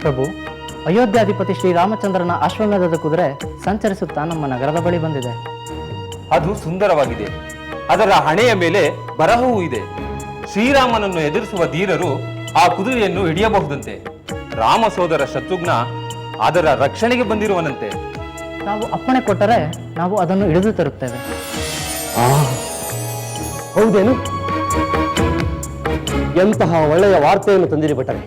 ಪ್ರಭು ಅಯೋಧ್ಯಾಧಿಪತಿ ಶ್ರೀರಾಮಚಂದ್ರನ ಅಶ್ವಮೇಧದ ಕುದುರೆ ಸಂಚರಿಸುತ್ತಾ ನಮ್ಮ ನಗರದ ಬಳಿ ಬಂದಿದೆ. ಅದು ಸುಂದರವಾಗಿದೆ. ಅದರ ಹಣೆಯ ಮೇಲೆ ಬರಹವೂ ಇದೆ. ಶ್ರೀರಾಮನನ್ನು ಎದುರಿಸುವ ಧೀರರು ಆ ಕುದುರೆಯನ್ನು ಹಿಡಿಯಬಹುದಂತೆ. ರಾಮ ಸೋದರ ಶತ್ರುಘ್ನ ಅದರ ರಕ್ಷಣೆಗೆ ಬಂದಿರುವನಂತೆ. ನಾವು ಅಪ್ಪಣೆ ಕೊಟ್ಟರೆ ನಾವು ಅದನ್ನು ಹಿಡಿದು ತರುತ್ತೇವೆ. ಹೌದೇನು? ಎಂತಹ ಒಳ್ಳೆಯ ವಾರ್ತೆಯನ್ನು ತಂದಿರಿ ಭಟ್ಟರೆ.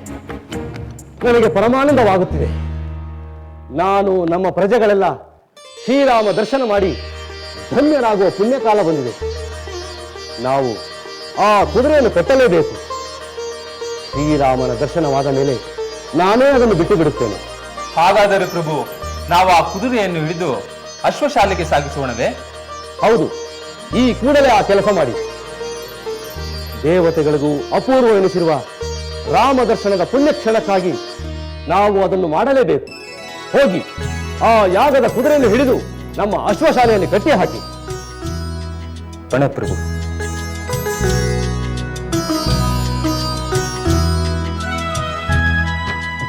ನನಗೆ ಪರಮಾನಂದವಾಗುತ್ತಿದೆ. ನಾನು ನಮ್ಮ ಪ್ರಜೆಗಳೆಲ್ಲ ಶ್ರೀರಾಮ ದರ್ಶನ ಮಾಡಿ ಧನ್ಯರಾಗುವ ಪುಣ್ಯಕಾಲ ಬಂದಿದೆ. ನಾವು ಆ ಕುದುರೆಯನ್ನು ಕಟ್ಟಲೇಬೇಕು. ಶ್ರೀರಾಮನ ದರ್ಶನವಾದ ಮೇಲೆ ನಾನೇ ಅದನ್ನು ಬಿಟ್ಟು ಬಿಡುತ್ತೇನೆ. ಹಾಗಾದರೆ ಪ್ರಭು ನಾವು ಆ ಕುದುರೆಯನ್ನು ಹಿಡಿದು ಅಶ್ವಶಾಲೆಗೆ ಸಾಗಿಸೋಣವೇ? ಹೌದು ಈ ಕೂಡಲೇ ಆ ಕೆಲಸ ಮಾಡಿ. ದೇವತೆಗಳಿಗೂ ಅಪೂರ್ವ ಎನಿಸಿರುವ ರಾಮ ದರ್ಶನದ ಪುಣ್ಯ ಕ್ಷಣಕ್ಕಾಗಿ ನಾವು ಅದನ್ನು ಮಾಡಲೇಬೇಕು. ಹೋಗಿ ಆ ಯಾಗದ ಕುದುರೆಯನ್ನು ಹಿಡಿದು ನಮ್ಮ ಅಶ್ವಶಾಲೆಯಲ್ಲಿ ಕಟ್ಟಿ ಹಾಕಿ ಪ್ರಭು.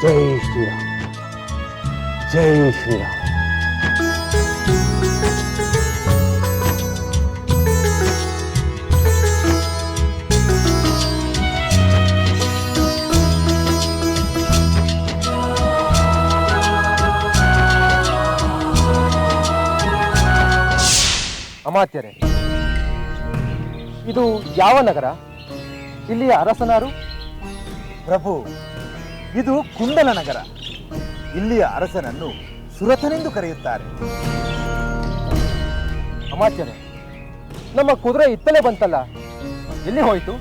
ಜೈ ಶ್ರೀರಾಮ್. ಜೈ ಶ್ರೀರಾಮ್. ಅಮಾತ್ಯರೇ. ಇದು ಯಾವ ನಗರ? ಇಲ್ಲಿಯ ಅರಸನಾರು? ಪ್ರಭು ಇದು ಕುಂಡಲ ನಗರ. ಇಲ್ಲಿಯ ಅರಸನನ್ನು ಸುರಥನೆಂದು ಕರೆಯುತ್ತಾರೆ. ಅಮಾತ್ಯರೇ ನಮ್ಮ ಕುದುರೆ ಇತ್ತಲೇ ಬಂತಲ್ಲ ಎಲ್ಲಿ ಹೋಯಿತು?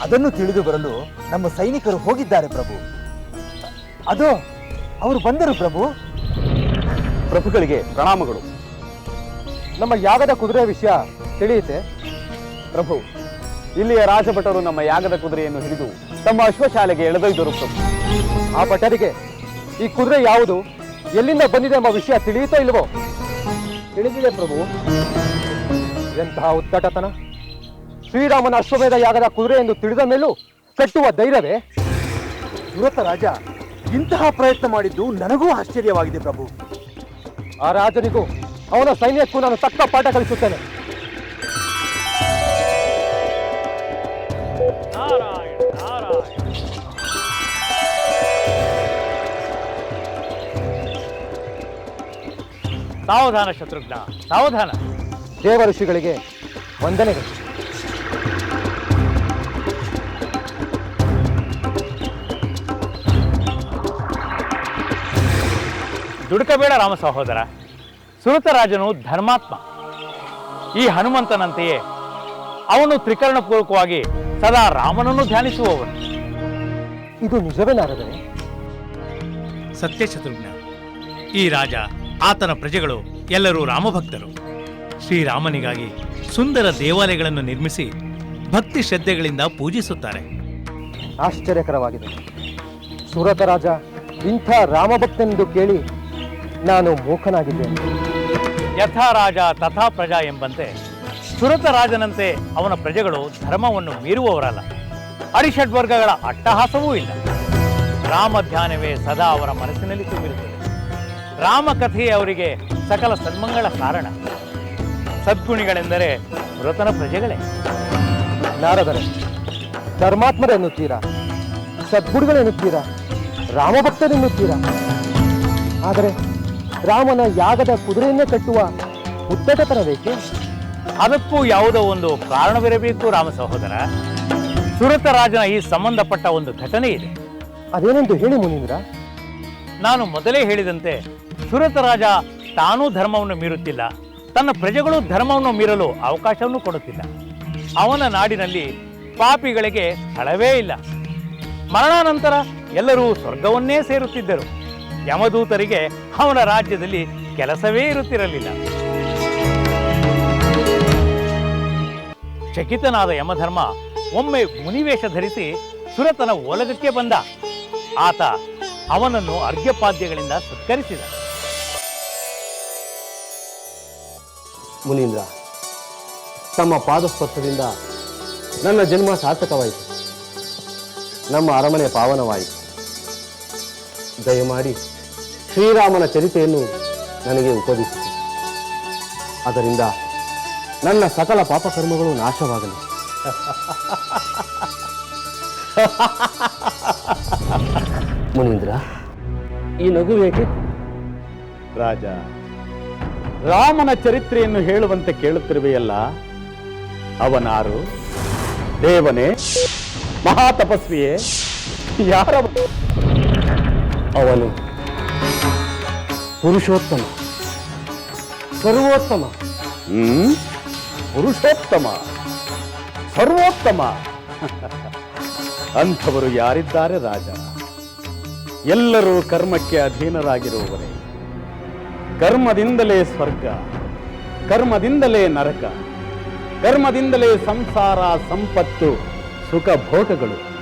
ಅದನ್ನು ತಿಳಿದು ಬರಲು ನಮ್ಮ ಸೈನಿಕರು ಹೋಗಿದ್ದಾರೆ ಪ್ರಭು. ಅದು ಅವರು ಬಂದರು ಪ್ರಭು. ಪ್ರಭುಗಳಿಗೆ ಪ್ರಣಾಮಗಳು. ನಮ್ಮ ಯಾಗದ ಕುದುರೆ ವಿಷಯ ತಿಳಿಯುತ್ತೆ. ಪ್ರಭು ಇಲ್ಲಿಯ ರಾಜಭಟರು ನಮ್ಮ ಯಾಗದ ಕುದುರೆಯನ್ನು ಹಿಡಿದು ತಮ್ಮ ಅಶ್ವಶಾಲೆಗೆ ಎಳೆದೊಯ್ದರು ಪ್ರಭು ಆ ಭಟರಿಗೆ ಈ ಕುದುರೆ ಯಾವುದು? ಎಲ್ಲಿಂದ ಬಂದಿದೆ ಎಂಬ ವಿಷಯ ತಿಳಿಯುತ್ತೋ ಇಲ್ವೋ ತಿಳಿದಿದೆ ಪ್ರಭು. ಎಂತಹ ಉದ್ದಟತನ? ಶ್ರೀರಾಮನ ಅಶ್ವಮೇಧ ಯಾಗದ ಕುದುರೆ ಎಂದು ತಿಳಿದ ಮೇಲೂ ಕಟ್ಟುವ ಧೈರ್ಯವೇ? ಸುರತ ರಾಜ ಇಂತಹ ಪ್ರಯತ್ನ ಮಾಡಿದ್ದು ನನಗೂ ಆಶ್ಚರ್ಯವಾಗಿದೆ ಪ್ರಭು. ಆ ರಾಜನಿಗೂ ಅವನ ಸೈನ್ಯಕ್ಕೂ ನಾನು ತಕ್ಕ ಪಾಠ ಕಲಿಸುತ್ತೇನೆ. ಸಾವಧಾನ ಶತ್ರುಘ್ನ ಸಾವಧಾನ. ದೇವ ಋಷಿಗಳಿಗೆ ವಂದನೆಗಳು. ದುಡುಕಬೇಡ ರಾಮ ಸಹೋದರ. ಸುರತರಾಜನು ಧರ್ಮಾತ್ಮ. ಈ ಹನುಮಂತನಂತೆಯೇ ಅವನು ತ್ರಿಕರಣಪೂರ್ವಕವಾಗಿ ಸದಾ ರಾಮನನ್ನು ಧ್ಯಾನಿಸುವವನು. ಇದು ನಿಜವೇ ನಾರದರೆ ಸತ್ಯ ಶತ್ರುಘ್ನ ಈ ರಾಜ ಆತನ ಪ್ರಜೆಗಳು ಎಲ್ಲರೂ ರಾಮಭಕ್ತರು. ಶ್ರೀರಾಮನಿಗಾಗಿ ಸುಂದರ ದೇವಾಲಯಗಳನ್ನು ನಿರ್ಮಿಸಿ ಭಕ್ತಿ ಶ್ರದ್ಧೆಗಳಿಂದ ಪೂಜಿಸುತ್ತಾರೆ. ಆಶ್ಚರ್ಯಕರವಾಗಿದೆ. ಸುರತ ರಾಜ ಇಂಥ ರಾಮಭಕ್ತನೆಂದು ಕೇಳಿ ನಾನು ಮೂಕನಾಗಿದ್ದೇನೆ. ಯಥಾ ರಾಜ ತಥಾ ಪ್ರಜಾ ಎಂಬಂತೆ ಸುರತ ರಾಜನಂತೆ ಅವನ ಪ್ರಜೆಗಳು ಧರ್ಮವನ್ನು ಮೀರುವವರಲ್ಲ. ಅರಿಷಡ್ವರ್ಗಗಳ ಅಟ್ಟಹಾಸವೂ ಇಲ್ಲ. ರಾಮ ಧ್ಯಾನವೇ ಸದಾ ಅವರ ಮನಸ್ಸಿನಲ್ಲಿ ತುಂಬಿರುತ್ತದೆ. ರಾಮ ಕಥೆಯೇ ಅವರಿಗೆ ಸಕಲ ಸನ್ಮಂಗಳ ಕಾರಣ. ಸದ್ಗುಣಿಗಳೆಂದರೆ ಸುರತನ ಪ್ರಜೆಗಳೇ. ನಾರದರೆ ಧರ್ಮಾತ್ಮರೆನ್ನುತ್ತೀರಾ ಸದ್ಗುಣಗಳೆನ್ನುತ್ತೀರಾ ರಾಮಭಕ್ತರೆನ್ನುತ್ತೀರಾ ಆದರೆ ರಾಮನ ಯಾಗದ ಕುದುರೆಯನ್ನೇ ಕಟ್ಟುವ ಉದ್ದಟತನವೇಕೆ ಅದಕ್ಕೂ ಯಾವುದೋ ಒಂದು ಕಾರಣವಿರಬೇಕು ರಾಮ ಸಹೋದರ. ಸುರತ ರಾಜನ ಈ ಸಂಬಂಧಪಟ್ಟ ಒಂದು ಘಟನೆ ಇದೆ. ಅದೇನೆಂದು ಹೇಳಿ ಮುನೀಂದ್ರ? ನಾನು ಮೊದಲೇ ಹೇಳಿದಂತೆ ಸುರತ ರಾಜ ತಾನೂ ಧರ್ಮವನ್ನು ಮೀರುತ್ತಿಲ್ಲ. ತನ್ನ ಪ್ರಜೆಗಳು ಧರ್ಮವನ್ನು ಮೀರಲು ಅವಕಾಶವನ್ನು ಕೊಡುತ್ತಿಲ್ಲ. ಅವನ ನಾಡಿನಲ್ಲಿ ಪಾಪಿಗಳಿಗೆ ಸ್ಥಳವೇ ಇಲ್ಲ. ಮರಣಾನಂತರ ಎಲ್ಲರೂ ಸ್ವರ್ಗವನ್ನೇ ಸೇರುತ್ತಿದ್ದರು. ಯಮದೂತರಿಗೆ ಅವನ ರಾಜ್ಯದಲ್ಲಿ ಕೆಲಸವೇ ಇರುತ್ತಿರಲಿಲ್ಲ. ಚಕಿತನಾದ ಯಮಧರ್ಮ ಒಮ್ಮೆ ಮುನಿವೇಶ ಧರಿಸಿ ಸುರತನ ಒಲಗಕ್ಕೆ ಬಂದ. ಆತ ಅವನನ್ನು ಅರ್ಘ್ಯಪಾದ್ಯಗಳಿಂದ ಸತ್ಕರಿಸಿದ. ಮುನೀಂದ್ರ, ತಮ್ಮ ಪಾದಸ್ಪರ್ಶದಿಂದ ನನ್ನ ಜನ್ಮ ಸಾರ್ಥಕವಾಯಿತು. ನಮ್ಮ ಅರಮನೆ ಪಾವನವಾಯಿತು. ದಯಮಾಡಿ ಶ್ರೀರಾಮನ ಚರಿತೆಯನ್ನು ನನಗೆ ಉಪದೇಶಿಸಿ. ಅದರಿಂದ ನನ್ನ ಸಕಲ ಪಾಪಕರ್ಮಗಳು ನಾಶವಾಗಲಿ. ಮುನೀಂದ್ರ ಈ ನಗು ಏಕೆ? ರಾಜ ರಾಮನ ಚರಿತ್ರೆಯನ್ನು ಹೇಳುವಂತೆ ಕೇಳುತ್ತಿರುವೆಯಲ್ಲ ಅವನಾರು ದೇವನೇ ಮಹಾತಪಸ್ವಿಯೇ ಯಾರ ಅವನು ಪುರುಷೋತ್ತಮ. ಸರ್ವೋತ್ತಮ. ಹ್ಮ್? ಪುರುಷೋತ್ತಮ. ಸರ್ವೋತ್ತಮ. ಅಂಥವರು ಯಾರಿದ್ದಾರೆ ರಾಜ? ಎಲ್ಲರೂ ಕರ್ಮಕ್ಕೆ ಅಧೀನರಾಗಿರುವವರೇ. ಕರ್ಮದಿಂದಲೇ ಸ್ವರ್ಗ, ಕರ್ಮದಿಂದಲೇ ನರಕ, ಕರ್ಮದಿಂದಲೇ ಸಂಸಾರ, ಸಂಪತ್ತು, ಸುಖ ಭೋಗಗಳು.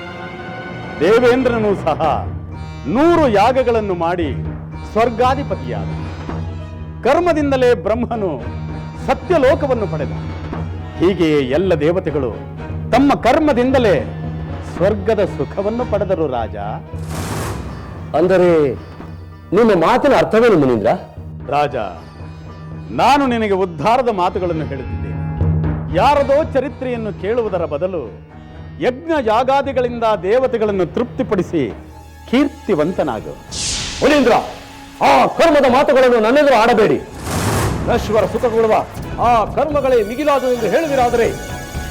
ದೇವೇಂದ್ರನು ಸಹ ನೂರು ಯಾಗಗಳನ್ನು ಮಾಡಿ ಸ್ವರ್ಗಾಧಿಪತಿಯಾದ. ಕರ್ಮದಿಂದಲೇ ಬ್ರಹ್ಮನು ಸತ್ಯಲೋಕವನ್ನು ಪಡೆದ. ಹೀಗೆಯೇ ಎಲ್ಲ ದೇವತೆಗಳು ತಮ್ಮ ಕರ್ಮದಿಂದಲೇ ಸ್ವರ್ಗದ ಸುಖವನ್ನು ಪಡೆದರು ರಾಜ. ಅಂದರೆ ನಿಮ್ಮ ಮಾತಿನ ಅರ್ಥವೇನು ಮುನೀಂದ್ರ? ರಾಜ ನಾನು ನಿನಗೆ ಉದ್ಧಾರದ ಮಾತುಗಳನ್ನು ಹೇಳುತ್ತಿದ್ದೇನೆ. ಯಾರದೋ ಚರಿತ್ರೆಯನ್ನು ಕೇಳುವುದರ ಬದಲು ಯಜ್ಞ ಯಾಗಾದಿಗಳಿಂದ ದೇವತೆಗಳನ್ನು ತೃಪ್ತಿಪಡಿಸಿ ಕೀರ್ತಿವಂತನಾಗು. ಮುನೀಂದ್ರ ಆ ಕರ್ಮದ ಮಾತುಗಳನ್ನು ನನ್ನೆದುರು ಆಡಬೇಡಿ. ನಶ್ವರ ಸುಖ ಕೊಡುವ ಆ ಕರ್ಮಗಳೇ ಮಿಗಿಲಾದು ಎಂದು ಹೇಳುವಿರಾದರೆ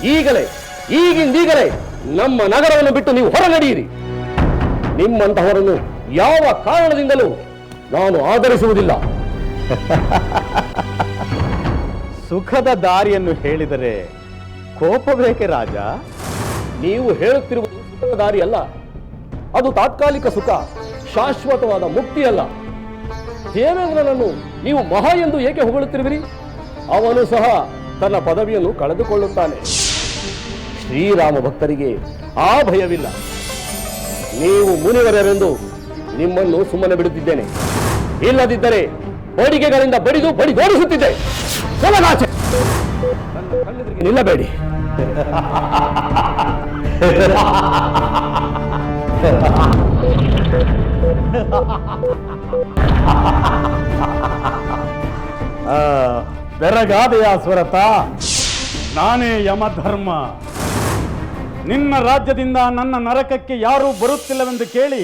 ಈಗಲೇ ಈಗಿಂದೀಗಲೇ ನಮ್ಮ ನಗರವನ್ನು ಬಿಟ್ಟು ನೀವು ಹೊರ ನಡೆಯಿರಿ ನಿಮ್ಮಂತಹವರನ್ನು ಯಾವ ಕಾರಣದಿಂದಲೂ ನಾನು ಆಧರಿಸುವುದಿಲ್ಲ. ಸುಖದ ದಾರಿಯನ್ನು ಹೇಳಿದರೆ ಕೋಪ ಬೇಕೆ ರಾಜ? ನೀವು ಹೇಳುತ್ತಿರುವುದು ಸುಖದ ದಾರಿ ಅಲ್ಲ ಅದು ತಾತ್ಕಾಲಿಕ ಸುಖ ಶಾಶ್ವತವಾದ ಮುಕ್ತಿಯಲ್ಲ. ದೇವೇಂದ್ರನನ್ನು ನೀವು ಮಹಾ ಎಂದು ಏಕೆ ಹೊಗಳುತ್ತಿರುವಿರಿ? ಅವನು ಸಹ ತನ್ನ ಪದವಿಯನ್ನು ಕಳೆದುಕೊಳ್ಳುತ್ತಾನೆ. ಶ್ರೀರಾಮ ಭಕ್ತರಿಗೆ ಆ ಭಯವಿಲ್ಲ. ನೀವು ಮುನಿವರೆಂದು ನಿಮ್ಮನ್ನು ಸುಮ್ಮನೆ ಬಿಡುತ್ತಿದ್ದೇನೆ. ಇಲ್ಲದಿದ್ದರೆ ಬಡಿಗೆಗಳಿಂದ ಬಡಿದು ಬಡಿದೋಡಿಸುತ್ತಿದ್ದೆ. ನನ್ನ ಕಣ್ಣೆದುರಿಗೆ ನಿಲ್ಲಬೇಡಿ. ಬೆರಗಾದೆಯ ಸ್ವರತ ನಾನೇ ಯಮಧರ್ಮ. ನಿನ್ನ ರಾಜ್ಯದಿಂದ ನನ್ನ ನರಕಕ್ಕೆ ಯಾರೂ ಬರುತ್ತಿಲ್ಲವೆಂದು ಕೇಳಿ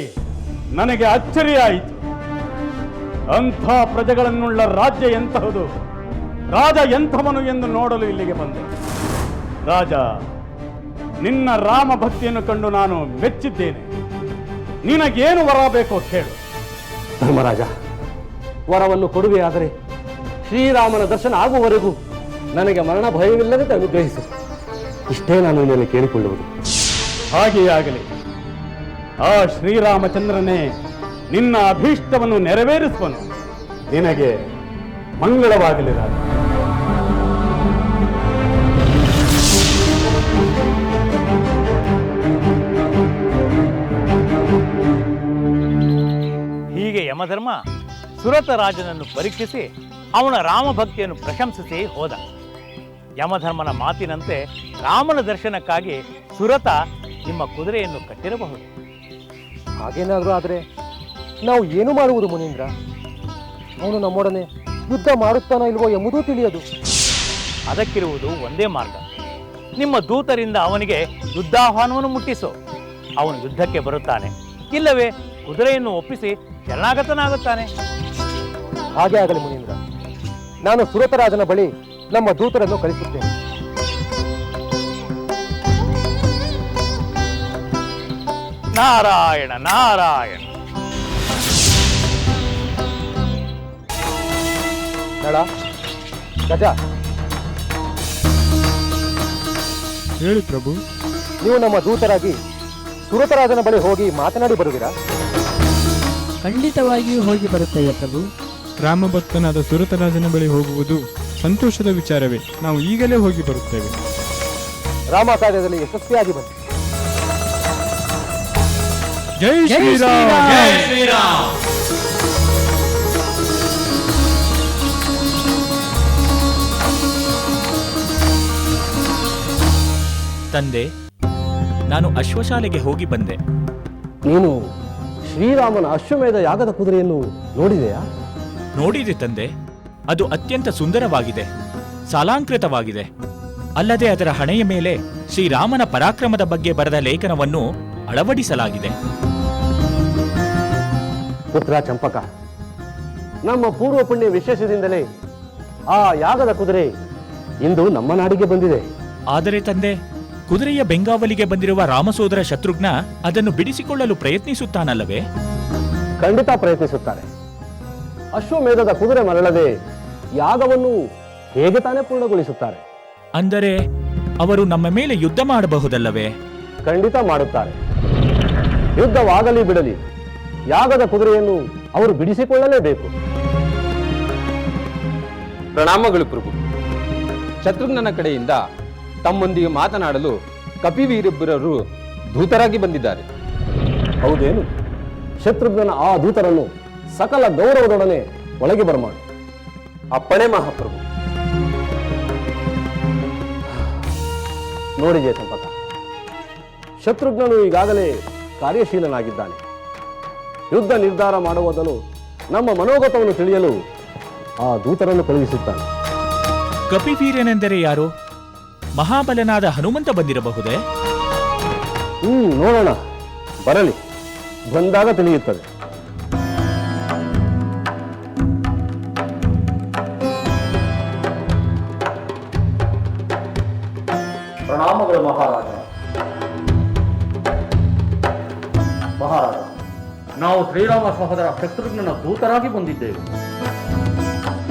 ನನಗೆ ಅಚ್ಚರಿಯಾಯಿತು. ಅಂಥ ಪ್ರಜೆಗಳನ್ನುಳ್ಳ ರಾಜ್ಯ ಎಂತಹುದು? ರಾಜ ಎಂಥವನು ಎಂದು ನೋಡಲು ಇಲ್ಲಿಗೆ ಬಂದೆ. ರಾಜ, ನಿನ್ನ ರಾಮ ಭಕ್ತಿಯನ್ನು ಕಂಡು ನಾನು ಮೆಚ್ಚಿದ್ದೇನೆ. ನಿನಗೇನು ವರ ಬೇಕೋ ಕೇಳು. ಧರ್ಮರಾಜ ವರವನ್ನು ಕೊಡುವೆ ಆದರೆ ಶ್ರೀರಾಮನ ದರ್ಶನ ಆಗುವವರೆಗೂ ನನಗೆ ಮರಣ ಭಯವಿಲ್ಲದಂತೆ ಅನುಗ್ರಹಿಸು ಇಷ್ಟೇ ನಾನು ನಿನ್ನಲ್ಲಿ ಕೇಳಿಕೊಳ್ಳುವುದು. ಹಾಗೆಯೇ ಆಗಲಿ. ಆ ಶ್ರೀರಾಮಚಂದ್ರನೇ ನಿನ್ನ ಅಭೀಷ್ಟವನ್ನು ನೆರವೇರಿಸುವನು. ನಿನಗೆ ಮಂಗಳವಾಗಲಿ ರಾಜ ಹೀಗೆ ಯಮಧರ್ಮ ಸುರತ ರಾಜನನ್ನು ಪರೀಕ್ಷಿಸಿ ಅವನ ರಾಮಭಕ್ತಿಯನ್ನು ಪ್ರಶಂಸಿಸಿ ಹೋದ. ಯಮಧರ್ಮನ ಮಾತಿನಂತೆ ರಾಮನ ದರ್ಶನಕ್ಕಾಗಿ ಸುರತ ನಿಮ್ಮ ಕುದುರೆಯನ್ನು ಕಟ್ಟಿರಬಹುದು. ಹಾಗೇನಾದರೂ ಆದರೆ ನಾವು ಏನು ಮಾಡುವುದು ಮುನೀಂದ್ರ? ಅವನು ನಮ್ಮೊಡನೆ ಯುದ್ಧ ಮಾಡುತ್ತಾನೋ ಇಲ್ವೋ ಎಂಬುದೂ ತಿಳಿಯದು. ಅದಕ್ಕಿರುವುದು ಒಂದೇ ಮಾರ್ಗ. ನಿಮ್ಮ ದೂತರಿಂದ ಅವನಿಗೆ ಯುದ್ಧಾಹ್ವಾನವನ್ನು ಮುಟ್ಟಿಸು. ಅವನು ಯುದ್ಧಕ್ಕೆ ಬರುತ್ತಾನೆ. ಇಲ್ಲವೇ ಕುದುರೆಯನ್ನು ಒಪ್ಪಿಸಿ ಶರಣಾಗತನಾಗುತ್ತಾನೆ. ಹಾಗೆ ಆಗಲಿ ಮುನೀಂದ್ರ. ನಾನು ಸುರತರಾಜನ ಬಳಿ ನಮ್ಮ ದೂತರನ್ನು ಕಳಿಸುತ್ತೇನೆ. ನಾರಾಯಣ ನಾರಾಯಣ. ನಳ ಗಜ. ಹೇಳಿ ಪ್ರಭು. ನೀವು ನಮ್ಮ ದೂತರಾಗಿ ಸುರತರಾಜನ ಬಳಿ ಹೋಗಿ ಮಾತನಾಡಿ ಬರುವಿರಾ? ಖಂಡಿತವಾಗಿಯೂ ಹೋಗಿ ಬರುತ್ತೇವೆ ಪ್ರಭು. ರಾಮಭಕ್ತನಾದ ಸುರತರಾಜನ ಬಳಿ ಹೋಗುವುದು ಸಂತೋಷದ ವಿಚಾರವೇ. ನಾವು ಈಗಲೇ ಹೋಗಿ ಬರುತ್ತೇವೆ. ರಾಮ ಕಾರ್ಯದಲ್ಲಿ ಯಶಸ್ವಿಯಾಗಿ ಬನ್ನಿ. ಜೈ ಶ್ರೀರಾಮ್. ತಂದೆ ನಾನು ಅಶ್ವಶಾಲೆಗೆ ಹೋಗಿ ಬಂದೆ. ನೀನು ಶ್ರೀರಾಮನ ಅಶ್ವಮೇಧ ಯಾಗದ ಕುದುರೆಯನ್ನು ನೋಡಿದೆಯಾ? ನೋಡಿದೆ ತಂದೆ ಅದು ಅತ್ಯಂತ ಸುಂದರವಾಗಿದೆ ಸಾಲಾಂಕೃತವಾಗಿದೆ. ಅಲ್ಲದೆ ಅದರ ಹಣೆಯ ಮೇಲೆ ಶ್ರೀರಾಮನ ಪರಾಕ್ರಮದ ಬಗ್ಗೆ ಬರೆದ ಲೇಖನವನ್ನು ಅಳವಡಿಸಲಾಗಿದೆ. ಪುತ್ರ ಚಂಪಕ ನಮ್ಮ ಪೂರ್ವ ಪುಣ್ಯ ವಿಶೇಷದಿಂದಲೇ ಆ ಯಾಗದ ಕುದುರೆ ಇಂದು ನಮ್ಮ ನಾಡಿಗೆ ಬಂದಿದೆ. ಆದರೆ ತಂದೆ ಕುದುರೆಯ ಬೆಂಗಾವಲಿಗೆ ಬಂದಿರುವ ರಾಮಸೋದರ ಶತ್ರುಘ್ನ ಅದನ್ನು ಬಿಡಿಸಿಕೊಳ್ಳಲು ಪ್ರಯತ್ನಿಸುತ್ತಾನಲ್ಲವೇ? ಖಂಡಿತ ಪ್ರಯತ್ನಿಸುತ್ತಾರೆ. ಅಶ್ವಮೇಧದ ಕುದುರೆ ಮರಳದೆ ಯಾಗವನ್ನು ಹೇಗೆ ತಾನೇ ಪೂರ್ಣಗೊಳಿಸುತ್ತಾರೆ? ಅಂದರೆ ಅವರು ನಮ್ಮ ಮೇಲೆ ಯುದ್ಧ ಮಾಡಬಹುದಲ್ಲವೇ? ಖಂಡಿತ ಮಾಡುತ್ತಾರೆ. ಯುದ್ಧವಾಗಲಿ ಬಿಡಲಿ ಯಾಗದ ಕುದುರೆಯನ್ನು ಅವರು ಬಿಡಿಸಿಕೊಳ್ಳಲೇಬೇಕು. ಪ್ರಣಾಮಗಳು ಪ್ರಭು. ಶತ್ರುಘ್ನನ ಕಡೆಯಿಂದ ತಮ್ಮೊಂದಿಗೆ ಮಾತನಾಡಲು ಕಪಿವೀರಿಬ್ಬರರು ದೂತರಾಗಿ ಬಂದಿದ್ದಾರೆ. ಹೌದೇನು? ಶತ್ರುಘ್ನನ ಆ ದೂತರನ್ನು ಸಕಲ ಗೌರವದೊಡನೆ ಒಳಗೆ ಬರಮಾಡು. ಅಪ್ಪಣೆ ಮಹಾಪ್ರಭು. ನೋಡಿ ಜಯಸಂಪತ ಶತ್ರುಘ್ನನು ಈಗಾಗಲೇ ಕಾರ್ಯಶೀಲನಾಗಿದ್ದಾನೆ. ಯುದ್ಧ ನಿರ್ಧಾರ ಮಾಡುವುದನ್ನು ನಮ್ಮ ಮನೋಗತವನ್ನು ತಿಳಿಯಲು ಆ ದೂತರನ್ನು ಕಳುಹಿಸುತ್ತಾನೆ ಕಪಿವೀರ್ಯನೆಂದರೆ ಯಾರು? ಮಹಾಬಲನಾದ ಹನುಮಂತ ಬಂದಿರಬಹುದೇ? ಹ್ಮ್ ನೋಡೋಣ. ಬರಲಿ. ಬಂದಾಗ ತಿಳಿಯುತ್ತದೆ. ಶ್ರೀರಾಮ ಸಹೋದರ ಶತ್ರುಘ್ನನ ದೂತರಾಗಿ ಬಂದಿದ್ದೇವೆ.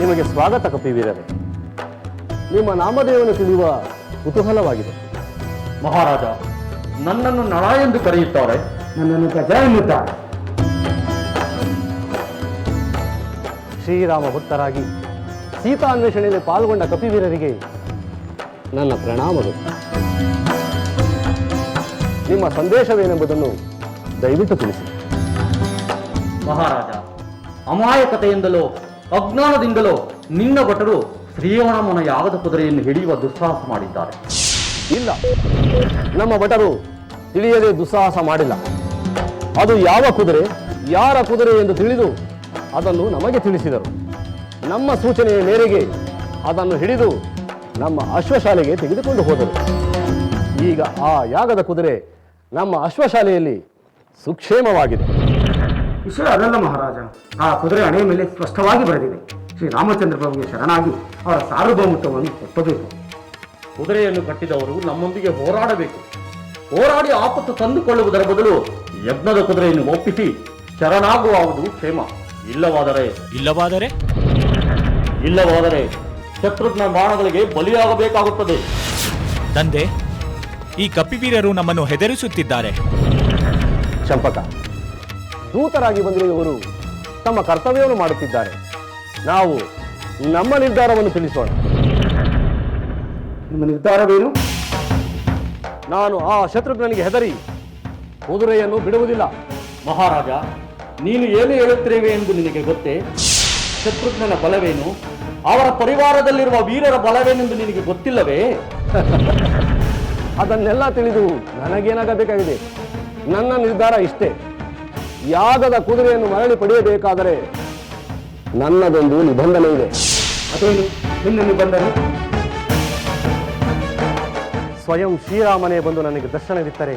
ನಿಮಗೆ ಸ್ವಾಗತ ಕಪಿವೀರರೇ ನಿಮ್ಮ ನಾಮದೇವನ ತಿಳಿಯುವ ಕುತೂಹಲವಾಗಿದೆ. ಮಹಾರಾಜ ನನ್ನನ್ನು ನಳ ಎಂದು ಕರೆಯುತ್ತಾರೆ. ನನ್ನನ್ನು ಗಜ ಎನ್ನುತ್ತಾರೆ. ಶ್ರೀರಾಮ ಭಕ್ತರಾಗಿ ಸೀತಾ ಅನ್ವೇಷಣೆಯಲ್ಲಿ ಪಾಲ್ಗೊಂಡ ಕಪಿವೀರರಿಗೆ ನನ್ನ ಪ್ರಣಾಮಗಳು. ನಿಮ್ಮ ಸಂದೇಶವೇನೆಂಬುದನ್ನು ದಯವಿಟ್ಟು ತಿಳಿಸಿ. ಮಹಾರಾಜ, ಅಮಾಯಕತೆಯಿಂದಲೋ, ಅಜ್ಞಾನದಿಂದಲೋ ನಿನ್ನ ಭಟರು ಶ್ರೀರಾಮನ ಯಾಗದ ಕುದುರೆಯನ್ನು ಹಿಡಿಯುವ ದುಸ್ಸಾಹಸ ಮಾಡಿದ್ದಾರೆ. ಇಲ್ಲ, ನಮ್ಮ ಭಟರು ತಿಳಿಯದೆ ದುಸ್ಸಾಹಸ ಮಾಡಿಲ್ಲ. ಅದು ಯಾವ ಕುದುರೆ, ಯಾರ ಕುದುರೆ ಎಂದು ತಿಳಿದು ಅದನ್ನು ನಮಗೆ ತಿಳಿಸಿದರು. ನಮ್ಮ ಸೂಚನೆಯ ಮೇರೆಗೆ ಅದನ್ನು ಹಿಡಿದು ನಮ್ಮ ಅಶ್ವಶಾಲೆಗೆ ತೆಗೆದುಕೊಂಡು ಹೋದರು. ಈಗ ಆ ಯಾಗದ ಕುದುರೆ ನಮ್ಮ ಅಶ್ವಶಾಲೆಯಲ್ಲಿ ಸುಕ್ಷೇಮವಾಗಿದೆ. ವಿಷಯ ಅದಲ್ಲ ಮಹಾರಾಜ. ಆ ಕುದುರೆ ಹಣೆಯ ಮೇಲೆ ಸ್ಪಷ್ಟವಾಗಿ ಬರೆದಿದೆ. ಶ್ರೀ ರಾಮಚಂದ್ರ ಪ್ರಭುಗೆ ಶರಣಾಗಿ ಅವರ ಸಾರ್ವಭೌಮತ್ವವನ್ನು ಒಪ್ಪಬೇಕು. ಕುದುರೆಯನ್ನು ಕಟ್ಟಿದವರು ನಮ್ಮೊಂದಿಗೆ ಹೋರಾಡಬೇಕು. ಹೋರಾಡಿ ಆಪತ್ತು ತಂದುಕೊಳ್ಳುವುದರ ಬದಲು ಯಜ್ಞದ ಕುದುರೆಯನ್ನು ಒಪ್ಪಿಸಿ ಶರಣಾಗುವುದು ಕ್ಷೇಮ. ಇಲ್ಲವಾದರೆ ಇಲ್ಲವಾದರೆ? ಇಲ್ಲವಾದರೆ ಶತ್ರುಘ್ನ ಬಾಣಗಳಿಗೆ ಬಲಿಯಾಗಬೇಕಾಗುತ್ತದೆ. ತಂದೆ ಈ ಕಪಿವೀರರು ನಮ್ಮನ್ನು ಹೆದರಿಸುತ್ತಿದ್ದಾರೆ. ಚಂಪಕ ದೂತರಾಗಿ ಬಂದಿರುವವರು ತಮ್ಮ ಕರ್ತವ್ಯವನ್ನು ಮಾಡುತ್ತಿದ್ದಾರೆ. ನಾವು ನಮ್ಮ ನಿರ್ಧಾರವನ್ನು ತಿಳಿಸೋಣ. ನಿಮ್ಮ ನಿರ್ಧಾರವೇನು? ನಾನು ಆ ಶತ್ರುಘ್ನನಿಗೆ ಹೆದರಿ ಕುದುರೆಯನ್ನು ಬಿಡುವುದಿಲ್ಲ. ಮಹಾರಾಜ ನೀನು ಏನು ಹೇಳುತ್ತಿರುವೆ ಎಂದು ನಿನಗೆ ಗೊತ್ತೇ? ಶತ್ರುಘ್ನನ ಬಲವೇನು? ಅವರ ಪರಿವಾರದಲ್ಲಿರುವ ವೀರರ ಬಲವೇನೆಂದು ನಿನಗೆ ಗೊತ್ತಿಲ್ಲವೇ? ಅದನ್ನೆಲ್ಲ ತಿಳಿದು ನನಗೇನಾಗಬೇಕಾಗಿದೆ? ನನ್ನ ನಿರ್ಧಾರ ಇಷ್ಟೇ. ಯಾಗದ ಕುದುರೆಯನ್ನು ಮರಳಿ ಪಡೆಯಬೇಕಾದರೆ ನನ್ನದೊಂದು ನಿಬಂಧನೆ ಇದೆ. ಅದೇನು? ನಿನ್ನ ನಿಬಂಧನೆ? ಸ್ವಯಂ ಶ್ರೀರಾಮನೇ ಬಂದು ನನಗೆ ದರ್ಶನವಿತ್ತರೆ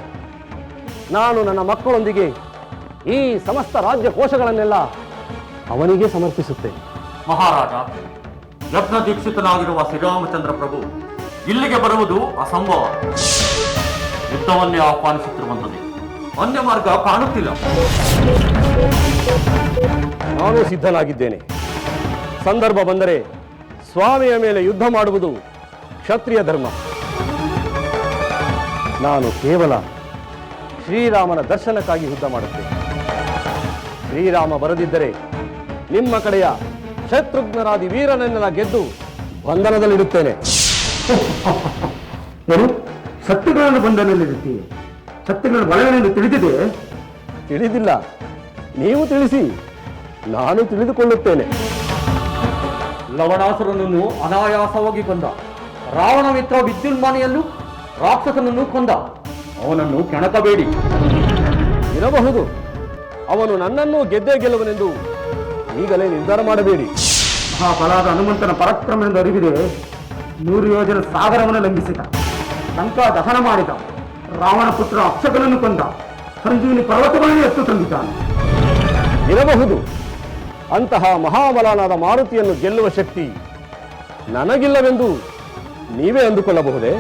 ನಾನು ನನ್ನ ಮಕ್ಕಳೊಂದಿಗೆ ಈ ಸಮಸ್ತ ರಾಜ್ಯ ಕೋಶಗಳನ್ನೆಲ್ಲ ಅವನಿಗೆ ಸಮರ್ಪಿಸುತ್ತೇನೆ. ಮಹಾರಾಜ ಯಜ್ಞ ದೀಕ್ಷಿತನಾಗಿರುವ ಶ್ರೀರಾಮಚಂದ್ರ ಪ್ರಭು ಇಲ್ಲಿಗೆ ಬರುವುದು ಅಸಂಭವ. ಯುದ್ಧವನ್ನೇ ಆಹ್ವಾನಿಸುತ್ತಿರುವಂಥದ್ದು. ಅನ್ಯ ಮಾರ್ಗ ಕಾಣುತ್ತಿಲ್ಲ. ನಾನು ಸಿದ್ಧನಾಗಿದ್ದೇನೆ. ಸಂದರ್ಭ ಬಂದರೆ ಸ್ವಾಮಿಯ ಮೇಲೆ ಯುದ್ಧ ಮಾಡುವುದು ಕ್ಷತ್ರಿಯ ಧರ್ಮ. ನಾನು ಕೇವಲ ಶ್ರೀರಾಮನ ದರ್ಶನಕ್ಕಾಗಿ ಯುದ್ಧ ಮಾಡುತ್ತೇನೆ. ಶ್ರೀರಾಮ ಬರದಿದ್ದರೆ ನಿಮ್ಮ ಕಡೆಯ ಶತ್ರುಘ್ನರಾದಿ ವೀರನನ್ನ ಗೆದ್ದು ಬಂಧನದಲ್ಲಿಡುತ್ತೇನೆ. ಸತ್ಯಗಳನ್ನು ಶತ್ರುಗಳನ್ನು ಶತ್ರುಗಳ ಬಲವೇನೆಂದು ತಿಳಿದಿದೆ? ತಿಳಿದಿಲ್ಲ. ನೀವು ತಿಳಿಸಿ. ನಾನು ತಿಳಿದುಕೊಳ್ಳುತ್ತೇನೆ. ಲವಣಾಸುರನನ್ನು ಅನಾಯಾಸವಾಗಿ ಕೊಂದ. ರಾವಣ ಮಿತ್ರ ವಿದ್ಯುನ್ಮಾನೆಯಲ್ಲೂ ರಾಕ್ಷಸನನ್ನು ಕೊಂದ. ಅವನನ್ನು ಕೆಣಕಬೇಡಿ. ಇರಬಹುದು. ಅವನು ನನ್ನನ್ನು ಗೆದ್ದೇ ಗೆಲ್ಲುವನೆಂದು ಈಗಲೇ ನಿರ್ಧಾರ ಮಾಡಬೇಡಿ. ಮಹಾಬಲಾದ ಹನುಮಂತನ ಪರಾಕ್ರಮವೆಂದು ಅರಿವಿದೆ. ನೂರು ಯೋಜನ ಸಾಗರವನ್ನು ಲಂಘಿಸಿದ. ಲಂಕಾ ದಹನ ಮಾಡಿದ. ರಾವಣ ಪುತ್ರ ಅಕ್ಷಗಳನ್ನು ಕೊಂದ ಸಂಜೀವಿನಿ ಪರ್ವತವನ್ನೇ ಎತ್ತು ತಂದಿದ್ದಾನೆ. ಇರಬಹುದು. ಅಂತಹ ಮಹಾಬಲನಾದ ಮಾರುತಿಯನ್ನು ಗೆಲ್ಲುವ ಶಕ್ತಿ ನನಗಿಲ್ಲವೆಂದು ನೀವೇ ಅಂದುಕೊಳ್ಳಬಹುದೇ?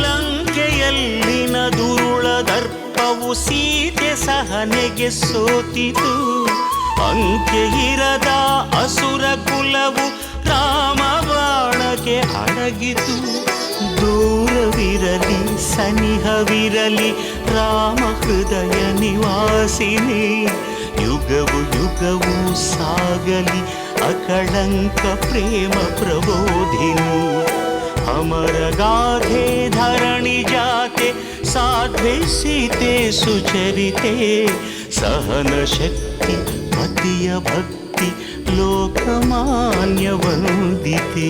ಲಂಕೆಯಲ್ಲಿನ ದುರುಳ ದರ್ಪವು ಸೀತೆ ಸಹನೆಗೆ ಸೋತಿತು. ಅಂಕೆ ಇರದ ಅಸುರ ಕುಲವು ಬಾಣಕ್ಕೆ ಅಡಗಿತು ದೂರವಿರಲಿ ಸನಿಹವಿರಲಿ ರಾಮ ಹೃದಯ ನಿವಾಸಿನಿ ಯುಗವು ಯುಗವು ಸಾಗಲಿ ಅಕಳಂಕ ಪ್ರೇಮ ಪ್ರಬೋಧಿನಿ ಅಮರ ಗಾಧೆ ಧರಣಿ ಜಾತೆ ಸಾಧ್ವೆ ಸೀತೆ ಸುಚರಿತೆ ಸಹನ ಶಕ್ತಿ ಪತಿಯ ಭಕ್ತಿ ಲೋಕಮಾನ್ಯ ವಂದಿತೆ